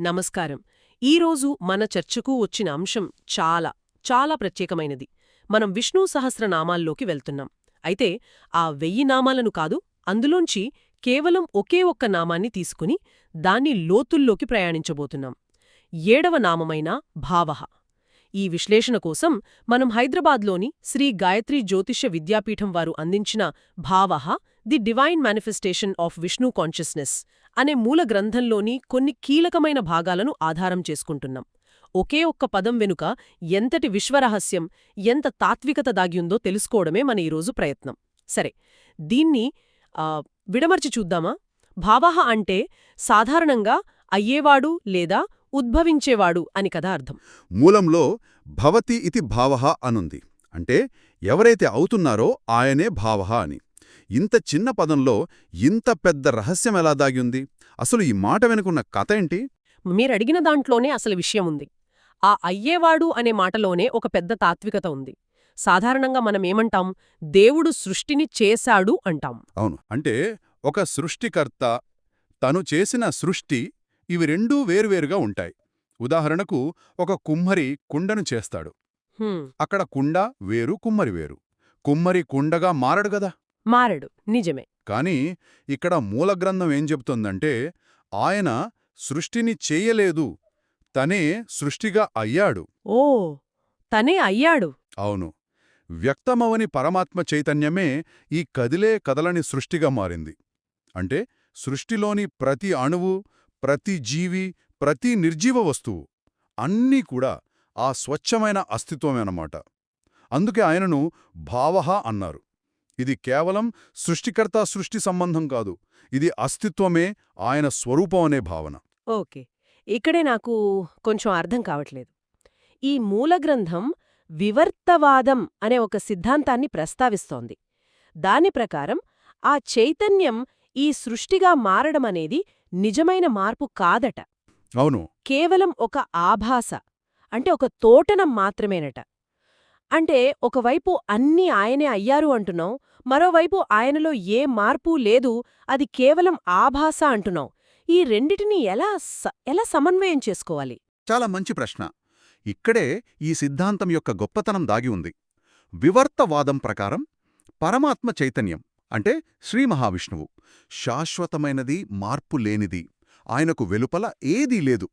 నమస్కారం. ఈరోజు మన చర్చకు వచ్చిన అంశం చాలా చాలా ప్రత్యేకమైనది. మనం విష్ణు సహస్రనామాల్లోకి వెళ్తున్నాం. అయితే ఆ వెయ్యి నామాలను కాదు అందులోంచి కేవలం ఒకే ఒక్క నామాన్ని తీసుకుని దాన్ని లోతుల్లోకి ప్రయాణించబోతున్నాం. ఏడవ నామమైన భావః. ఈ విశ్లేషణ కోసం మనం హైదరాబాద్లోని శ్రీ గాయత్రి జ్యోతిష్య విద్యాపీఠం వారు అందించిన Bhavah the divine manifestation of Vishnu consciousness అనే మూల గ్రంథంలోని కొన్ని కీలకమైన భాగాలను ఆధారం చేసుకుంటున్నాం. ఒకే ఒక్క పదం వెనుక ఎంతటి విశ్వరహస్యం ఎంత తాత్వికత దాగియుందో తెలుసుకోవడమే మన ఈరోజు ప్రయత్నం. సరే దీన్ని విడమర్చి చూద్దామా? భావః అంటే సాధారణంగా అయ్యేవాడు లేదా ఉద్భవించేవాడు అని కదా అర్థం. మూలంలో భవతి ఇది భావః అనుంది. అంటే ఎవరైతే అవుతున్నారో ఆయనే భావః అని. ఇంత చిన్న పదంలో ఇంత పెద్ద రహస్యం ఎలా దాగిఉంది అసలు ఈ మాట వెనుకున్న కథ ఏంటి? మీరడిగిన దాంట్లోనే అసలు విషయం ఉంది. ఆ అయ్యేవాడు అనే మాటలోనే ఒక పెద్ద తాత్వికత ఉంది. సాధారణంగా మనమేమంటాం దేవుడు సృష్టిని చేశాడు అంటాం. అవును. అంటే ఒక సృష్టికర్త తను చేసిన సృష్టి ఇవి రెండూ వేరువేరుగా ఉంటాయి. ఉదాహరణకు ఒక కుమ్మరి కుండను చేస్తాడు. హ్మ్, అక్కడ కుండ వేరు కుమ్మరి వేరు. కుమ్మరి కుండగా మారడు గదా! మారడు. నిజమే. కాని ఇక్కడ మూలగ్రంథం ఏం చెబుతోందంటే ఆయన సృష్టిని చేయలేదు తనే సృష్టిగా అయ్యాడు. ఓ తనే అయ్యాడు. అవును. వ్యక్తమవని పరమాత్మ చైతన్యమే ఈ కదిలే కదలని సృష్టిగా మారింది. అంటే సృష్టిలోని ప్రతి అణువు ప్రతి జీవి ప్రతి నిర్జీవ వస్తువు అన్నీ కూడా ఆ స్వచ్ఛమైన అస్తిత్వమేనమాట అందుకే ఆయనను భావహ అన్నారు. ఇది కేవలం సృష్టికర్త సృష్టి సంబంధం కాదు. ఇది అస్తిత్వమే ఆయన స్వరూపం అనే భావన. ఓకే. ఇక్కడే నాకు కొంచెం అర్థం కావట్లేదు. ఈ మూలగ్రంథం వివర్తవాదం అనే ఒక సిద్ధాంతాన్ని ప్రస్తావిస్తోంది. దాని ప్రకారం ఆ చైతన్యం ఈ సృష్టిగా మారడమనేది నిజమైన మార్పు కాదట. అవును. కేవలం ఒక ఆభాస అంటే ఒక తోటనం మాత్రమేనట. అంటే ఒకవైపు అన్నీ ఆయనే అయ్యారు అంటున్నాం మరోవైపు ఆయనలో ఏ మార్పు లేదు అది కేవలం ఆభాస అంటున్నాం. ఈ రెండిటిని ఎలా ఎలా సమన్వయం చేసుకోవాలి? చాలా మంచి ప్రశ్న. ఇక్కడే ఈ సిద్ధాంతం యొక్క గొప్పతనం దాగి ఉంది. వివర్తవాదం ప్రకారం పరమాత్మ చైతన్యం అంటే శ్రీ మహావిష్ణువు శాశ్వతమైనది మార్పు లేనిది ఆయనకు వెలుపల ఏదీ లేదు.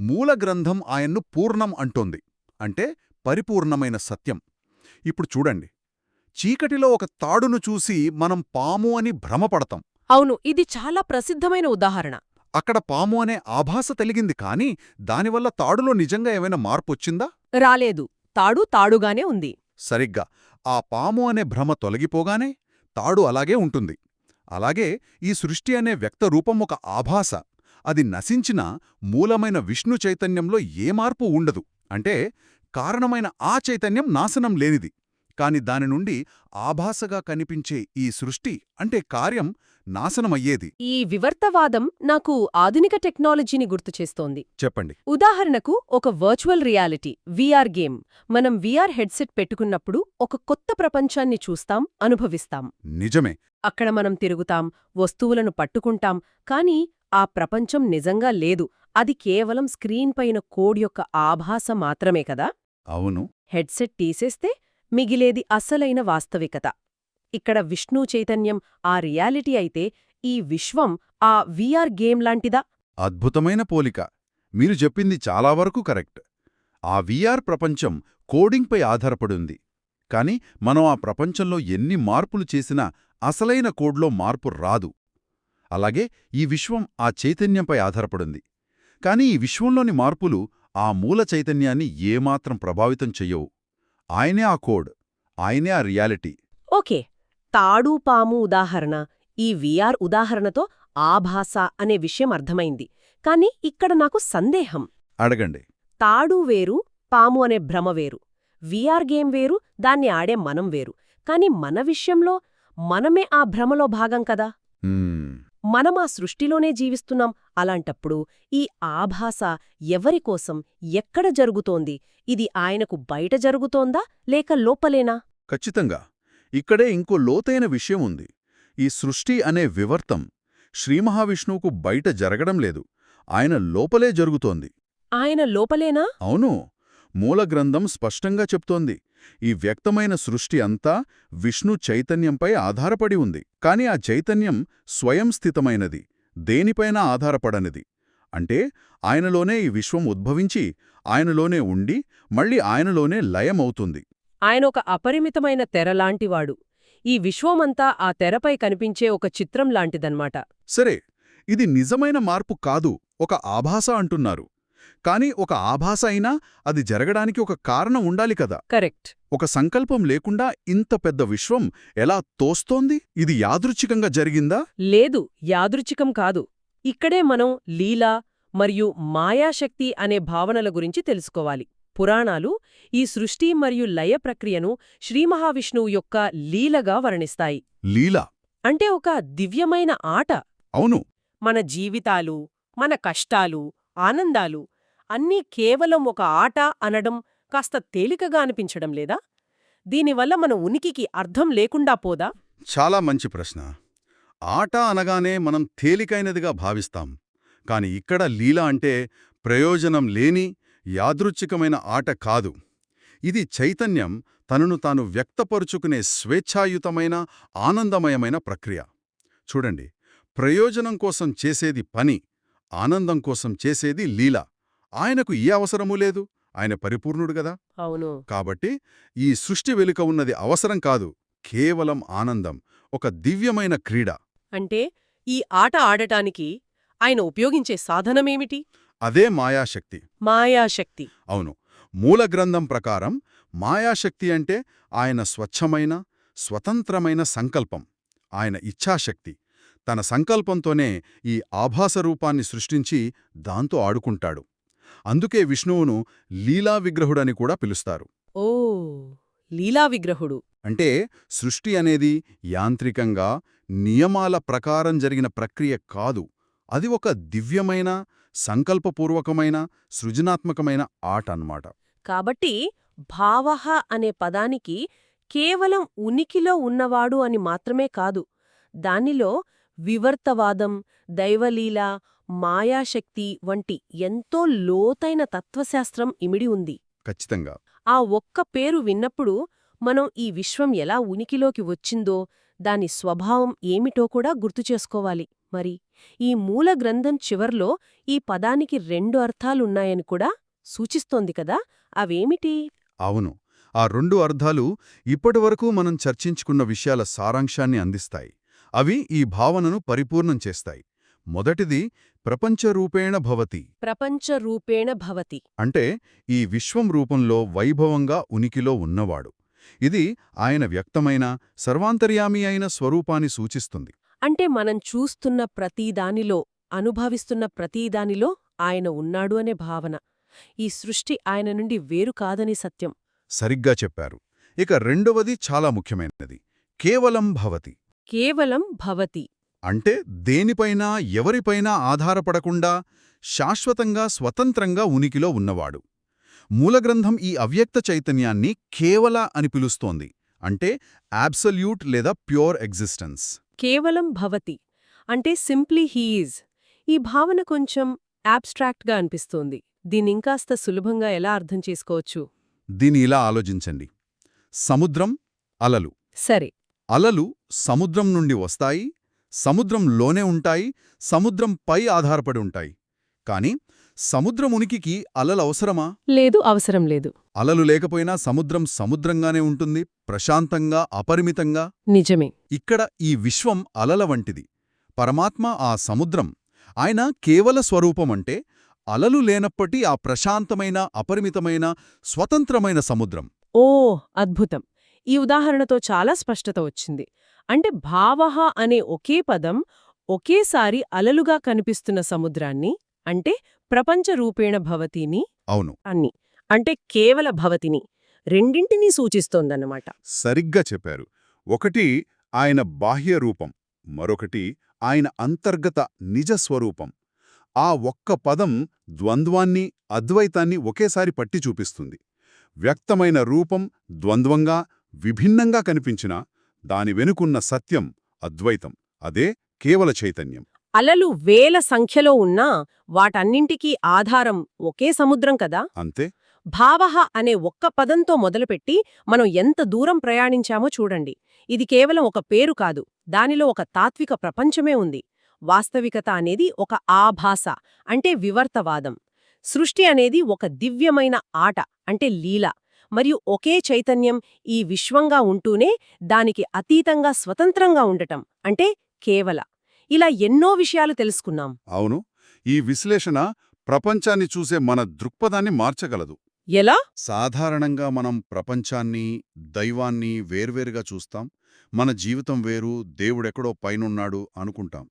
మూలగ్రంథం ఆయన్ను పూర్ణం అంటోంది అంటే పరిపూర్ణమైన సత్యం. ఇప్పుడు చూడండి. చీకటిలో ఒక తాడును చూసి మనం పాము అని భ్రమపడతాం. అవును ఇది చాలా ప్రసిద్ధమైన ఉదాహరణ. అక్కడ పాము అనే ఆభాస తెలిగింది కాని దానివల్ల తాడులో నిజంగా ఏమైనా మార్పొచ్చిందా? రాలేదు. తాడు తాడుగానే ఉంది. సరిగ్గా. ఆ పాము అనే భ్రమ తొలగిపోగానే తాడు అలాగే ఉంటుంది. అలాగే ఈ సృష్టి అనే వ్యక్త రూపం ఒక ఆభాస. అది నశించినా మూలమైన విష్ణు చైతన్యంలో ఏ మార్పు ఉండదు. అంటే కారణమైన ఆ చైతన్యం నాశనం లేనిది. కాని దాని నుండి ఆభాసగా కనిపించే ఈ సృష్టి అంటే కార్యం నాశనమయ్యేది. ఈ వివర్తవాదం నాకు ఆధునిక టెక్నాలజీని గుర్తుచేస్తోంది చెప్పండి. ఉదాహరణకు ఒక వర్చువల్ రియాలిటీ వీఆర్ గేమ్. మనం వీఆర్ హెడ్సెట్ పెట్టుకున్నప్పుడు ఒక కొత్త ప్రపంచాన్ని చూస్తాం అనుభవిస్తాం. నిజమే. అక్కడ మనం తిరుగుతాం వస్తువులను పట్టుకుంటాం కానీ ఆ ప్రపంచం నిజంగా లేదు. అది కేవలం స్క్రీన్ పైన కోడ్ యొక్క ఆభాస మాత్రమే కదా? అవును. హెడ్సెట్ తీసేస్తే మిగిలేది అసలైన వాస్తవికత. ఇక్కడ విష్ణు చైతన్యం ఆ రియాలిటీ అయితే ఈ విశ్వం ఆ వీఆర్ గేమ్ లాంటిదా? అద్భుతమైన పోలిక. మీరు చెప్పింది చాలా వరకు కరెక్ట్. ఆ విఆర్ ప్రపంచం కోడింగ్పై ఆధారపడుంది. కాని మనం ఆ ప్రపంచంలో ఎన్ని మార్పులు చేసినా అసలైన కోడ్లో మార్పు రాదు. అలాగే ఈ విశ్వం ఆ చైతన్యంపై ఆధారపడింది. కాని ఈ విశ్వంలోని మార్పులు ఆ మూల చైతన్యాన్ని ఏమాత్రం ప్రభావితం చెయ్యవు. ఆయనే ఆ కోడ్ ఆయనే ఆ రియాలిటీ. ఓకే తాడు పాము ఉదాహరణ ఈ వీఆర్ ఉదాహరణతో ఆభాస అనే విషయం అర్థమైంది. కాని ఇక్కడ నాకు సందేహం. అడగండి. తాడు వేరు పాము అనే భ్రమ వేరు. వీఆర్ గేమ్ వేరు దాన్ని ఆడే మనం వేరు. కాని మన విషయంలో మనమే ఆ భ్రమలో భాగం కదా? మనం ఆ సృష్టిలోనే జీవిస్తున్నాం అలాంటప్పుడు ఈ ఆభాస ఎవరికోసం ఎక్కడ జరుగుతోంది? ఇది ఆయనకు బయట జరుగుతోందా లేక లోపలేనా? ఖచ్చితంగా. ఇక్కడే ఇంకో లోతైన విషయం ఉంది. ఈ సృష్టి అనే వివర్తం శ్రీమహావిష్ణువుకు బయట జరగడం లేదు. ఆయన లోపలే జరుగుతోంది. ఆయన లోపలేనా? అవును. మూల గ్రంథం స్పష్టంగా చెప్తోంది. ఈ వ్యక్తమైన సృష్టి అంతా విష్ణు చైతన్యంపై ఆధారపడి ఉంది. కాని ఆ చైతన్యం స్వయం స్థితమైనది. దేనిపైన ఆధారపడనిది. అంటే ఆయనలోనే ఈ విశ్వం ఉద్భవించి ఆయనలోనే ఉండి మళ్ళీ ఆయనలోనే లయమవుతుంది. ఆయన ఒక అపరిమితమైన తెరలాంటివాడు ఈ విశ్వమంతా ఆ తెరపై కనిపించే ఒక చిత్రం లాంటిదన్నమాట సరే ఇది నిజమైన మార్పు కాదు ఒక ఆభాస అంటున్నారు. కాని ఒక ఆభాస అయినా అది జరగడానికి ఒక కారణం ఉండాలి కదా. కరెక్ట్. ఒక సంకల్పం లేకుండా ఇంత పెద్ద విశ్వం ఎలా తోస్తోంది? ఇది యాదృచ్ఛికంగా జరిగిందా? లేదు యాదృచ్ఛికం కాదు. ఇక్కడే మనం లీల మరియు మాయాశక్తి అనే భావనల గురించి తెలుసుకోవాలి. పురాణాలు ఈ సృష్టి మరియు లయ ప్రక్రియను శ్రీమహావిష్ణువు యొక్క లీలగా వర్ణిస్తాయి. లీల? అంటే ఒక దివ్యమైన ఆట. అవును. మన జీవితాలు మన కష్టాలు ఆనందాలు అన్నీ కేవలం ఒక ఆట అనడం కాస్త తేలికగా అనిపించడం లేదా? దీనివల్ల మన ఉనికికి అర్థం లేకుండా పోదా? చాలా మంచి ప్రశ్న. ఆట అనగానే మనం తేలికైనదిగా భావిస్తాం. కాని ఇక్కడ లీల అంటే ప్రయోజనం లేని యాదృచ్ఛికమైన ఆట కాదు. ఇది చైతన్యం తనను తాను వ్యక్తపరుచుకునే స్వేచ్ఛాయుతమైన ఆనందమయమైన ప్రక్రియ. చూడండి ప్రయోజనం కోసం చేసేది పని ఆనందం కోసం చేసేది లీల. ఆయనకు ఏ అవసరమూ లేదు. ఆయన పరిపూర్ణుడు గదా. అవును. కాబట్టి ఈ సృష్టి వెనుక ఉన్నది అవసరం కాదు. కేవలం ఆనందం. ఒక దివ్యమైన క్రీడ. అంటే ఈ ఆట ఆడటానికి ఆయన ఉపయోగించే సాధనమేమిటి? అదే మాయాశక్తి. మాయాశక్తి. అవును. మూల గ్రంథం ప్రకారం మాయాశక్తి అంటే ఆయన స్వచ్ఛమైన స్వతంత్రమైన సంకల్పం. ఆయన ఇచ్ఛాశక్తి. తన సంకల్పంతోనే ఈ ఆభాస రూపాన్ని సృష్టించి దాంతో ఆడుకుంటాడు. అందుకే విష్ణువును లీలా విగ్రహుడని కూడా పిలుస్తారు. ఓ లీలా విగ్రహుడు అంటే సృష్టి అనేది యాంత్రికంగా నియమాల ప్రకారం జరిగిన ప్రక్రియ కాదు. అది ఒక దివ్యమైన సంకల్పపూర్వకమైన సృజనాత్మకమైన ఆట అన్నమాట. కాబట్టి భావహ అనే పదానికి కేవలం ఉనికిలో ఉన్నవాడు అని మాత్రమే కాదు. దానిలో వివర్తవాదం దైవలీల మాయాశక్తి వంటి ఎంతో లోతైన తత్వశాస్త్రం ఇమిడి ఉంది. ఖచ్చితంగా. ఆ ఒక్క పేరు విన్నప్పుడు మనం ఈ విశ్వం ఎలా ఉనికిలోకి వచ్చిందో దాని స్వభావం ఏమిటో కూడా గుర్తుచేసుకోవాలి మరి ఈ మూల గ్రంథం చివర్లో ఈ పదానికి రెండు అర్థాలున్నాయని కూడా సూచిస్తోంది కదా అవేమిటి? అవును. ఆ రెండు అర్థాలు ఇప్పటివరకు మనం చర్చించుకున్న విషయాల సారాంశాన్ని అందిస్తాయి. అవి ఈ భావనను పరిపూర్ణం చేస్తాయి. మొదటిది ప్రపంచరూపేణ భవతి. ప్రపంచ రూపేణ భవతి. అంటే ఈ విశ్వం రూపంలో వైభవంగా ఉనికిలో ఉన్నవాడు. ఇది ఆయన వ్యక్తమైన సర్వాంతర్యామి అయిన స్వరూపాన్ని సూచిస్తుంది. అంటే మనం చూస్తున్న ప్రతీదానిలో అనుభవిస్తున్న ప్రతీదానిలో ఆయన ఉన్నాడు అనే భావన. ఈ సృష్టి ఆయన నుండి వేరు కాదని సత్యం. సరిగ్గా చెప్పారు. ఇక రెండవది చాలా ముఖ్యమైనది. కేవలం భవతి. కేవలం భవతి. అంటే దేనిపైనా ఎవరిపైనా ఆధారపడకుండా శాశ్వతంగా స్వతంత్రంగా ఉనికిలో ఉన్నవాడు. మూలగ్రంథం ఈ అవ్యక్త చైతన్యాన్ని కేవల అని పిలుస్తోంది. అంటే యాబ్సల్యూట్ లేదా ప్యూర్ ఎగ్జిస్టెన్స్ కేవలం భవతి. అంటే సింప్లీ హీఈజ్ ఈ భావన కొంచెం యాబ్స్ట్రాక్ట్గా అనిపిస్తోంది. దీన్నింకాస్త సులభంగా ఎలా అర్థం చేసుకోవచ్చు? దీని ఇలా ఆలోచించండి. సముద్రం అలలు. సరే. అలలు సముద్రం నుండి వస్తాయి సముద్రంలోనే ఉంటాయి సముద్రంపై ఆధారపడి ఉంటాయి. కాని సముద్రం ఉనికికి అలలు అవసరమా? లేదు అవసరం లేదు. అలలు లేకపోయినా సముద్రం సముద్రంగానే ఉంటుంది ప్రశాంతంగా అపరిమితంగా? నిజమే. ఇక్కడ ఈ విశ్వం అలల వంటిది. పరమాత్మ ఆ సముద్రం. ఆయన కేవల స్వరూపమంటే అలలు లేనప్పటి ఆ ప్రశాంతమైన అపరిమితమైన స్వతంత్రమైన సముద్రం. ఓ అద్భుతం. ఈ ఉదాహరణతో చాలా స్పష్టత వచ్చింది. అంటే భావహ అనే ఒకే పదం ఒకేసారి అలలుగా కనిపిస్తున్న సముద్రాన్ని అంటే ప్రపంచ రూపేణ భవతిని అవును. అన్ని అంటే కేవల భవతిని రెండింటినీ సూచిస్తోందన్నమాట. సరిగ్గా చెప్పారు. ఒకటి ఆయన బాహ్య రూపం మరొకటి ఆయన అంతర్గత నిజ స్వరూపం. ఆ ఒక్క పదం ద్వంద్వాన్ని అద్వైతాన్ని ఒకేసారి పట్టి చూపిస్తుంది. వ్యక్తమైన రూపం ద్వంద్వంగా విభిన్నంగా కనిపించినా దాని వెనుకున్న సత్యం అద్వైతం. అదే కేవల చైతన్యం. అలలు వేల సంఖ్యలో ఉన్నా వాటన్నింటికీ ఆధారం ఒకే సముద్రం కదా? అంతే. భావహ అనే ఒక్క పదంతో మొదలుపెట్టి మనం ఎంత దూరం ప్రయాణించామో చూడండి. ఇది కేవలం ఒక పేరు కాదు. దానిలో ఒక తాత్విక ప్రపంచమే ఉంది. వాస్తవికత అనేది ఒక ఆభాస అంటే వివర్తవాదం. సృష్టి అనేది ఒక దివ్యమైన ఆట అంటే లీల. మరియు ఒకే చైతన్యం ఈ విశ్వంగా ఉంటూనే దానికి అతీతంగా స్వతంత్రంగా ఉండటం అంటే కేవల. ఇలా ఎన్నో విషయాలు తెలుసుకున్నాం. అవును. ఈ విశ్లేషణ ప్రపంచాన్ని చూసే మన దృక్పథాన్ని మార్చగలదు. ఎలా? సాధారణంగా మనం ప్రపంచాన్ని దైవాన్ని వేర్వేరుగా చూస్తాం. మన జీవితం వేరు దేవుడెక్కడో పైనున్నాడు అనుకుంటాం.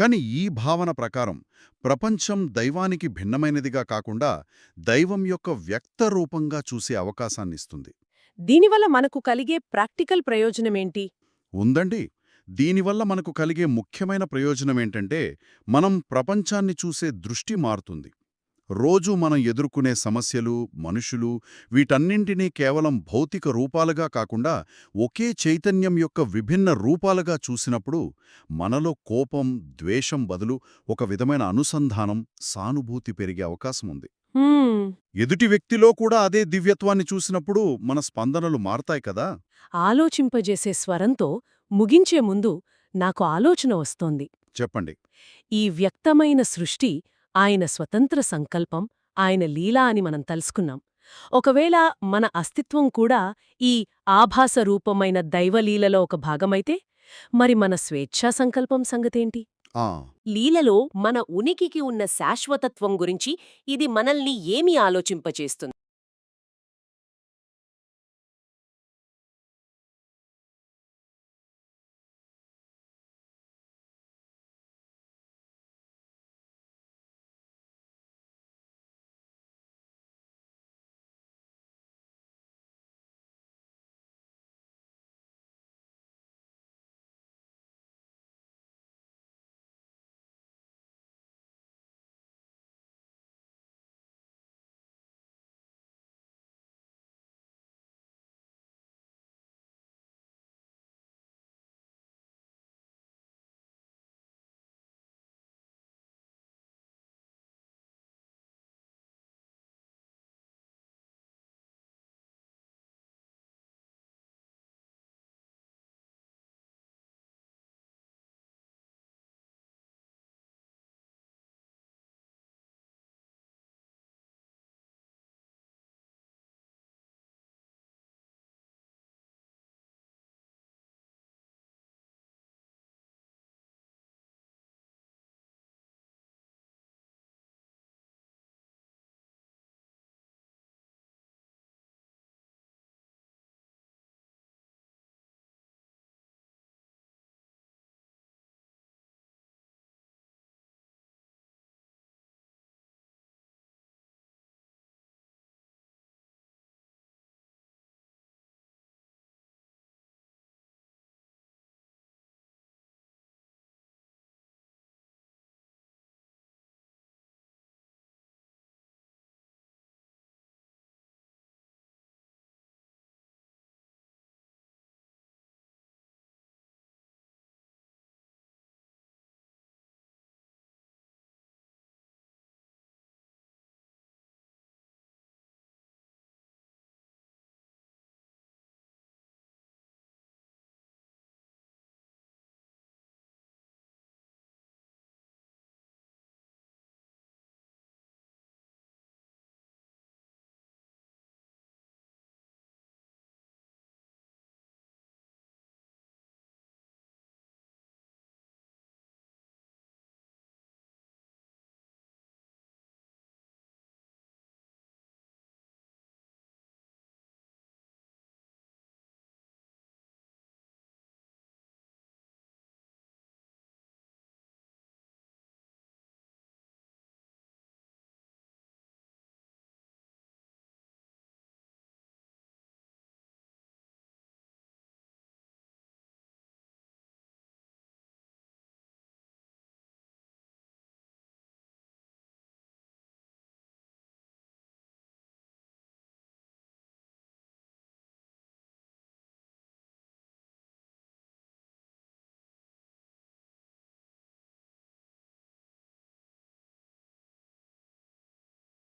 కాని ఈ భావన ప్రకారం ప్రపంచం దైవానికి భిన్నమైనదిగా కాకుండా దైవం యొక్క వ్యక్త రూపంగా చూసే అవకాశాన్నిస్తుంది. దీనివల్ల మనకు కలిగే ప్రాక్టికల్ ప్రయోజనమేంటి? ఉందండి. దీనివల్ల మనకు కలిగే ముఖ్యమైన ప్రయోజనమేంటంటే మనం ప్రపంచాన్ని చూసే దృష్టి మారుతుంది. రోజూ మనం ఎదుర్కొనే సమస్యలు మనుషులు వీటన్నింటినీ కేవలం భౌతిక రూపాలుగా కాకుండా ఒకే చైతన్యం యొక్క విభిన్న రూపాలుగా చూసినప్పుడు మనలో కోపం ద్వేషం బదులు ఒక విధమైన అనుసంధానం సానుభూతి పెరిగే అవకాశం ఉంది. ఎదుటి వ్యక్తిలో కూడా అదే దివ్యత్వాన్ని చూసినప్పుడు మన స్పందనలు మారతాయి కదా? ఆలోచింపజేసే స్వరంతో ముగించే ముందు నాకు ఆలోచన వస్తోంది. చెప్పండి. ఈ వ్యక్తమైన సృష్టి ఆయన స్వతంత్ర సంకల్పం ఆయన లీలా అని మనం తెలుసుకున్నాం. ఒకవేళ మన అస్తిత్వం కూడా ఈ ఆభాస రూపమైన దైవలీలలో ఒక భాగమైతే మరి మన స్వేచ్ఛా సంకల్పం సంగతేంటి? లీలలో మన ఉనికికి ఉన్న శాశ్వతత్వం గురించి ఇది మనల్ని ఏమి ఆలోచింపచేస్తుంది?